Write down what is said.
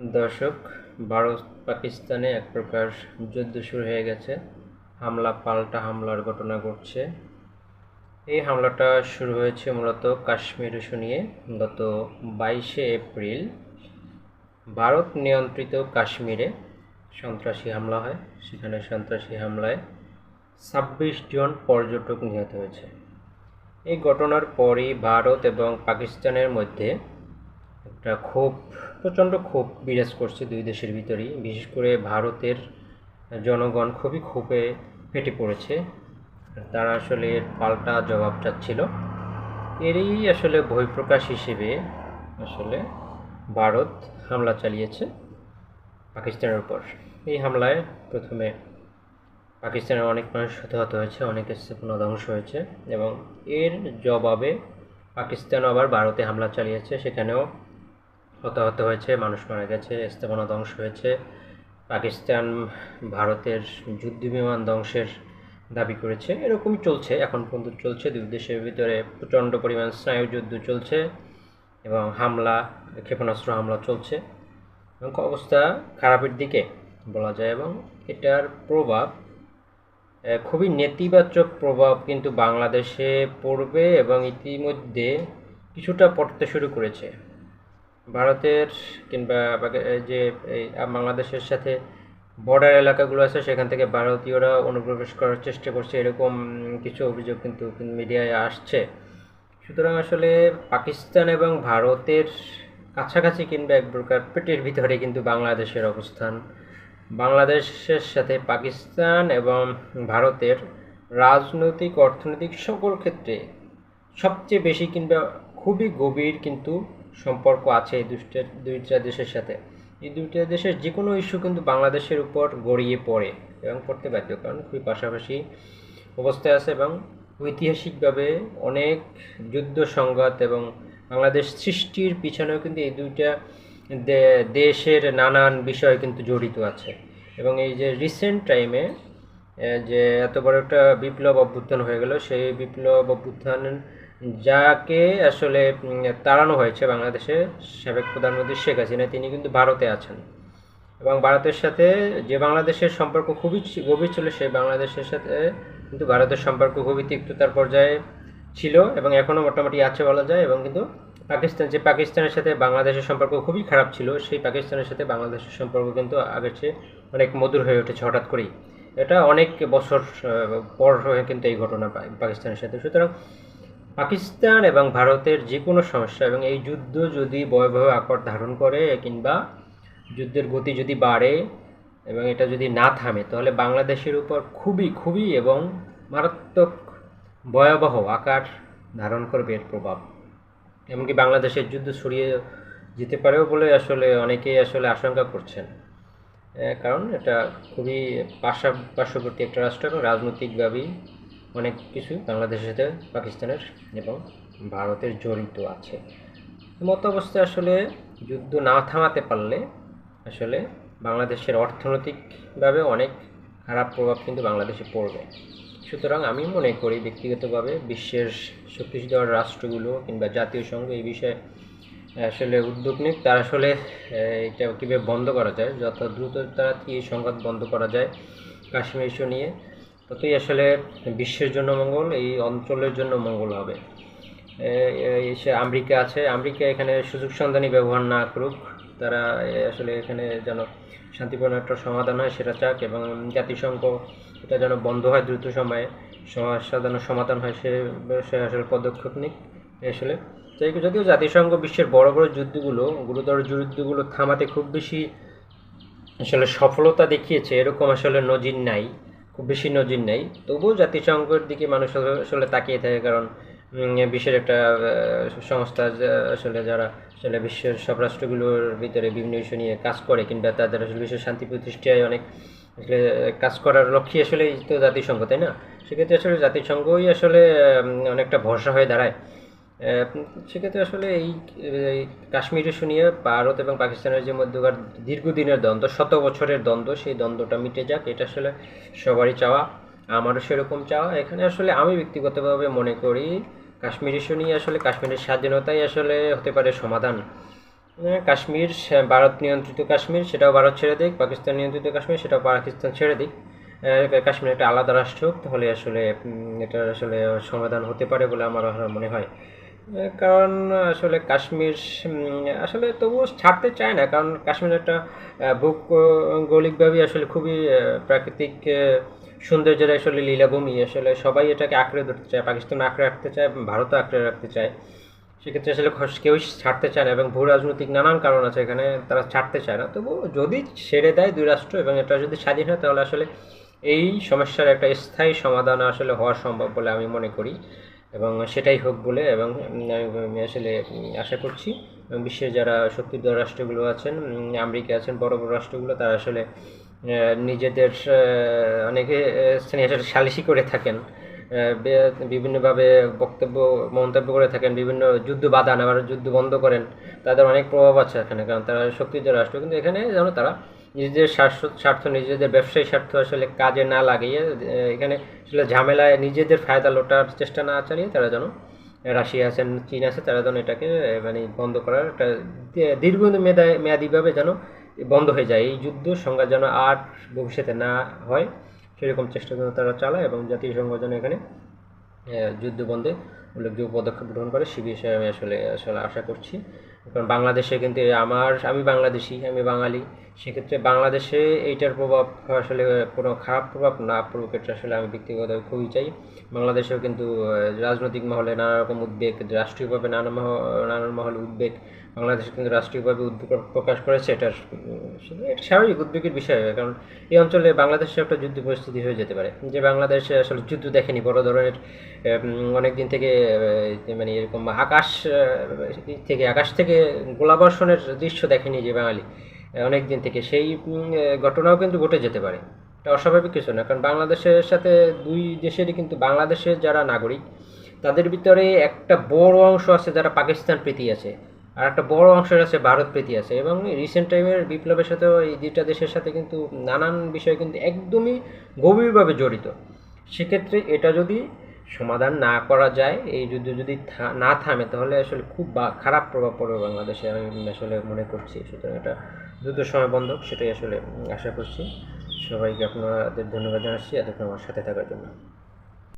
দর্শক, ভারত পাকিস্তানে এক প্রকার যুদ্ধ শুরু হয়ে গেছে। হামলা, পাল্টা হামলার ঘটনা ঘটছে। এই হামলাটা শুরু হয়েছে মূলত কাশ্মীর ইস্যু নিয়ে। গত বাইশে এপ্রিল ভারত নিয়ন্ত্রিত কাশ্মীরে সন্ত্রাসী হামলা হয়। সেখানে সন্ত্রাসী হামলায় ছাব্বিশ জন পর্যটক নিহত হয়েছে। এই ঘটনার পরই ভারত এবং পাকিস্তানের মধ্যে একটা ক্ষোভ, প্রচণ্ড ক্ষোভ বিরাজ করছে দুই দেশের ভিতরেই। বিশেষ করে ভারতের জনগণ খুবই ক্ষোভে ফেটে পড়েছে। তারা আসলে পাল্টা জবাব চাচ্ছিল। এরই আসলে বহিঃপ্রকাশ হিসেবে আসলে ভারত হামলা চালিয়েছে পাকিস্তানের উপর। এই হামলায় প্রথমে পাকিস্তানের অনেক মানুষ হতাহত হয়েছে অনেকের স্থাপনা ধ্বংস হয়েছে এবং এর জবাবে পাকিস্তান আবার ভারতে হামলা চালিয়েছে। সেখানেও হতাহত হয়েছে, মানুষ মারা গেছে, স্থাপনা ধ্বংস হয়েছে। পাকিস্তান ভারতের যুদ্ধ বিমান ধ্বংসের দাবি করেছে। এরকমই চলছে, এখন পর্যন্ত চলছে। দুই দেশের ভিতরে প্রচণ্ড পরিমাণ স্নায়ুযুদ্ধ চলছে এবং হামলা, ক্ষেপণাস্ত্র হামলা চলছে। এবং অবস্থা খারাপের দিকে বলা যায় এবং এটার প্রভাব খুবই নেতিবাচক প্রভাব কিন্তু বাংলাদেশে পড়বে এবং ইতিমধ্যে কিছুটা পড়তে শুরু করেছে। ভারতের কিংবা যে এই বাংলাদেশের সাথে বর্ডার এলাকাগুলো আছে, সেখান থেকে ভারতীয়রা অনুপ্রবেশ করার চেষ্টা করছে, এরকম কিছু অভিযোগ কিন্তু মিডিয়ায় আসছে। সুতরাং আসলে পাকিস্তান এবং ভারতের কাছাকাছি কিংবা এক প্রকার পেটের ভিতরে কিন্তু বাংলাদেশের অবস্থান। বাংলাদেশের সাথে পাকিস্তান এবং ভারতের রাজনৈতিক, অর্থনৈতিক সকল ক্ষেত্রে সবচেয়ে বেশি কিংবা খুবই গভীর কিন্তু সম্পর্ক আছে এই দুইটা দুইটা দেশের সাথে। এই দুইটা দেশের যে কোনো ইস্যু কিন্তু বাংলাদেশের উপর গড়িয়ে পড়ে এবং পড়তে বাধ্য, কারণ খুবই পাশাপাশি অবস্থায় আছে এবং ঐতিহাসিকভাবে অনেক যুদ্ধ সংঘাত এবং বাংলাদেশ সৃষ্টির পিছনেও কিন্তু এই দুইটা দেশের নানান বিষয় কিন্তু জড়িত আছে। এবং এই যে রিসেন্ট টাইমে যে এত বড় একটা বিপ্লব অভ্যুত্থান হয়ে গেল, সেই বিপ্লব অভ্যুত্থান যাকে আসলে তাড়ানো হয়েছে বাংলাদেশে সাবেক প্রধানমন্ত্রী শেখ হাসিনা, তিনি কিন্তু ভারতে আছেন। এবং ভারতের সাথে যে বাংলাদেশের সম্পর্ক খুবই গভীর ছিল, সেই বাংলাদেশের সাথে কিন্তু ভারতের সম্পর্ক খুবই তিক্ততার পর্যায়ে ছিল এবং এখনও মোটামুটি আছে বলা যায় এবং কিন্তু পাকিস্তান, যে পাকিস্তানের সাথে বাংলাদেশের সম্পর্ক খুবই খারাপ ছিল, সেই পাকিস্তানের সাথে বাংলাদেশের সম্পর্ক কিন্তু আগের চেয়ে অনেক মধুর হয়ে উঠেছে হঠাৎ করেই। এটা অনেক বছর পর কিন্তু এই ঘটনা পাকিস্তানের সাথে। সুতরাং পাকিস্তান এবং ভারতের যে কোনো সমস্যা এবং এই যুদ্ধ যদি ভয়াবহ আকার ধারণ করে কিংবা যুদ্ধের গতি যদি বাড়ে এবং এটা যদি না থামে, তাহলে বাংলাদেশের উপর খুবই খুবই এবং মারাত্মক ভয়াবহ আকার ধারণ করবে এর প্রভাব। এমনকি বাংলাদেশের যুদ্ধ ছড়িয়ে যেতে পারেও বলে আসলে অনেকেই আসলে আশঙ্কা করছেন। কারণ এটা খুবই পাশা, পার্শ্ববর্তী একটা রাষ্ট্র এবং রাজনৈতিকভাবেই অনেক কিছু বাংলাদেশের সাথে, পাকিস্তানের এবং ভারতের জড়িত আছে। মতো অবস্থায় আসলে যুদ্ধ না থামাতে পারলে আসলে বাংলাদেশের অর্থনৈতিকভাবে অনেক খারাপ প্রভাব কিন্তু বাংলাদেশে পড়বে। সুতরাং আমি মনে করি ব্যক্তিগতভাবে বিশ্বের শক্তিশালী রাষ্ট্রগুলো কিংবা জাতীয় সংঘ এই বিষয়ে আসলে উদ্যোগ নিক। তার আসলে এটা কীভাবে বন্ধ করা যায়, যত দ্রুত তাড়াতাড়ি এই সংঘাত বন্ধ করা যায়, কাশ্মীর ইস্যু নিয়ে ততই আসলে বিশ্বের জন্য মঙ্গল, এই অঞ্চলের জন্য মঙ্গল হবে। সে আমেরিকা আছে, আমেরিকা এখানে সুযোগ সন্ধানী ব্যবহার না করুক, তারা আসলে এখানে যেন শান্তিপূর্ণ একটা সমাধান হয়, সেটা চাক, এবং জাতিসংঘ এটা যেন বন্ধ হয় দ্রুত সময়ে যেন সমাধান হয়, সে সে আসলে পদক্ষেপ নিক আসলে। তো যদিও জাতিসংঘ বিশ্বের বড় বড় যুদ্ধগুলো, গুরুতর যুদ্ধগুলো থামাতে খুব বেশি আসলে সফলতা দেখিয়েছে, এরকম আসলে নজির নাই। খুব বেশি নজির নেই। তবুও জাতিসংঘের দিকে মানুষ আসলে তাকিয়ে থাকে কারণ বিশ্বের একটা সংস্থা আসলে যারা, আসলে বিশ্বের সব রাষ্ট্রগুলোর ভিতরে বিভিন্ন ইস্যু নিয়ে কাজ করে কিংবা তাদের আসলে বিশ্বের শান্তি প্রতিষ্ঠায় অনেক, আসলে, কাজ করার লক্ষ্যে আসলে তো জাতিসংঘ, তাই না? সেক্ষেত্রে আসলে জাতিসংঘই আসলে অনেকটা ভরসা হয়ে দাঁড়ায়। সেক্ষেত্রে আসলে এই কাশ্মীর ইস্যু নিয়ে ভারত এবং পাকিস্তানের যে মধ্যকার দীর্ঘদিনের দ্বন্দ্ব, শত বছরের দ্বন্দ্ব, সেই দ্বন্দ্বটা মিটে যাক, এটা আসলে সবারই চাওয়া, আমারও সেরকম চাওয়া। এখানে আসলে আমি ব্যক্তিগতভাবে মনে করি, কাশ্মীর ইস্যু নিয়ে আসলে কাশ্মীরের স্বাধীনতাই আসলে হতে পারে সমাধান। কাশ্মীর ভারত নিয়ন্ত্রিত কাশ্মীর, সেটাও ভারত ছেড়ে দিক, পাকিস্তান নিয়ন্ত্রিত কাশ্মীর, সেটাও পাকিস্তান ছেড়ে দিক। কাশ্মীর একটা আলাদা রাষ্ট্র হোক তাহলে আসলে এটার আসলে সমাধান হতে পারে বলে আমার মনে হয়। কারণ আসলে কাশ্মীর আসলে তবুও ছাড়তে চায় না, কারণ কাশ্মীর একটা ভৌগোলিকভাবে আসলে খুবই প্রাকৃতিক সৌন্দর্যের আসলে লীলাভূমি। আসলে সবাই এটাকে আঁকড়ে ধরতে চায়, পাকিস্তান আঁকড়ে রাখতে চায়, ভারতও আঁকড়ে রাখতে চায়। সেক্ষেত্রে আসলে কেউই ছাড়তে চায় না এবং ভূ রাজনৈতিক নানান কারণ আছে এখানে, তারা ছাড়তে চায় না। তবু যদি ছেড়ে দেয় দুই রাষ্ট্র এবং এটা যদি স্বাধীন হয়, তাহলে আসলে এই সমস্যার একটা স্থায়ী সমাধান আসলে হওয়া সম্ভব বলে আমি মনে করি। এবং সেটাই হোক বলে এবং আমি আসলে আশা করছি বিশ্বের যারা শক্তিধর রাষ্ট্রগুলো আছেন আমেরিকা আছেন, বড় বড় রাষ্ট্রগুলো, তারা আসলে নিজেদের অনেকে স্থানীয় আসলে সালিশি করে থাকেন বিভিন্নভাবে বক্তব্য, মন্তব্য করে থাকেন, বিভিন্ন যুদ্ধ বাধান, আবার যুদ্ধ বন্ধ করেন, তাদের অনেক প্রভাব আছে এখানে, কারণ তারা শক্তিধর রাষ্ট্র, কিন্তু এখানে যেন তারা নিজেদের স্বার্থ স্বার্থ, নিজেদের ব্যবসায়ী স্বার্থ আসলে কাজে না লাগিয়ে এখানে আসলে ঝামেলায় নিজেদের ফায়দা লোটার চেষ্টা না চালিয়ে তারা যেন রাশিয়া আছেন, চীন আছে, তারা যেন এটাকে মানে বন্ধ করার একটা দী- দীর্ঘ মেয়াদে মেয়াদীভাবে যেন বন্ধ হয়ে যায়। এই যুদ্ধ সংঘাত যেন আর ভবিষ্যতে না হয়, সেরকম চেষ্টা যেন তারা চালায় এবং জাতিসংঘ যেন এখানে যুদ্ধ বন্ধে উল্লেখযোগ্য পদক্ষেপ গ্রহণ করে, সে বিষয়ে আমি আসলে আসলে আশা করছি। কারণ বাংলাদেশে কিন্তু আমার, আমি বাংলাদেশি, আমি বাঙালি, সেক্ষেত্রে বাংলাদেশে এইটার প্রভাব আসলে কোনো খারাপ প্রভাব না পড়ুক আসলে আমি ব্যক্তিগতভাবে খুবই চাই। বাংলাদেশেও কিন্তু রাজনৈতিক মহলে নানা রকম উদ্বেগ, রাষ্ট্রীয়ভাবে নানা মহ নানান মহলে উদ্বেগ বাংলাদেশে কিন্তু রাষ্ট্রীয়ভাবে উদ্বেগ প্রকাশ করেছে, এটার একটা স্বাভাবিক উদ্বেগের বিষয় কারণ এই অঞ্চলে বাংলাদেশে একটা যুদ্ধ পরিস্থিতি হয়ে যেতে পারে, যে বাংলাদেশে আসলে যুদ্ধ দেখেনি, বড় ধরনের অনেক দিন থেকে মানে এরকম আকাশ থেকে আকাশ থেকে গোলাবর্ষণের দৃশ্য দেখেনি যে বাঙালি অনেক দিন থেকে, সেই ঘটনাও কিন্তু ঘটে যেতে পারে, এটা অস্বাভাবিক কিছু না, কারণ বাংলাদেশের সাথে দুই দেশেরই কিন্তু, বাংলাদেশের যারা নাগরিক, তাদের ভিতরে একটা বড় অংশ আছে যারা পাকিস্তান প্রীতি আছে আর একটা বড় অংশ আছে ভারত প্রীতি আছে। এবং রিসেন্ট টাইমের বিপ্লবের সাথেও এই দুইটা দেশের সাথে কিন্তু নানান বিষয় কিন্তু একদমই গভীরভাবে জড়িত। সেক্ষেত্রে এটা যদি সমাধান না করা যায়, এই যুদ্ধ যদি না থামে, তাহলে আসলে খুব খারাপ প্রভাব পড়বে বাংলাদেশে আমি আসলে মনে করছি। সুতরাং এটা দ্রুত সময় বন্ধ সেটাই আসলে আশা করছি। সবাইকে আপনাদের ধন্যবাদ জানাচ্ছি। এতক্ষণ আমার সাথে থাকার জন্য।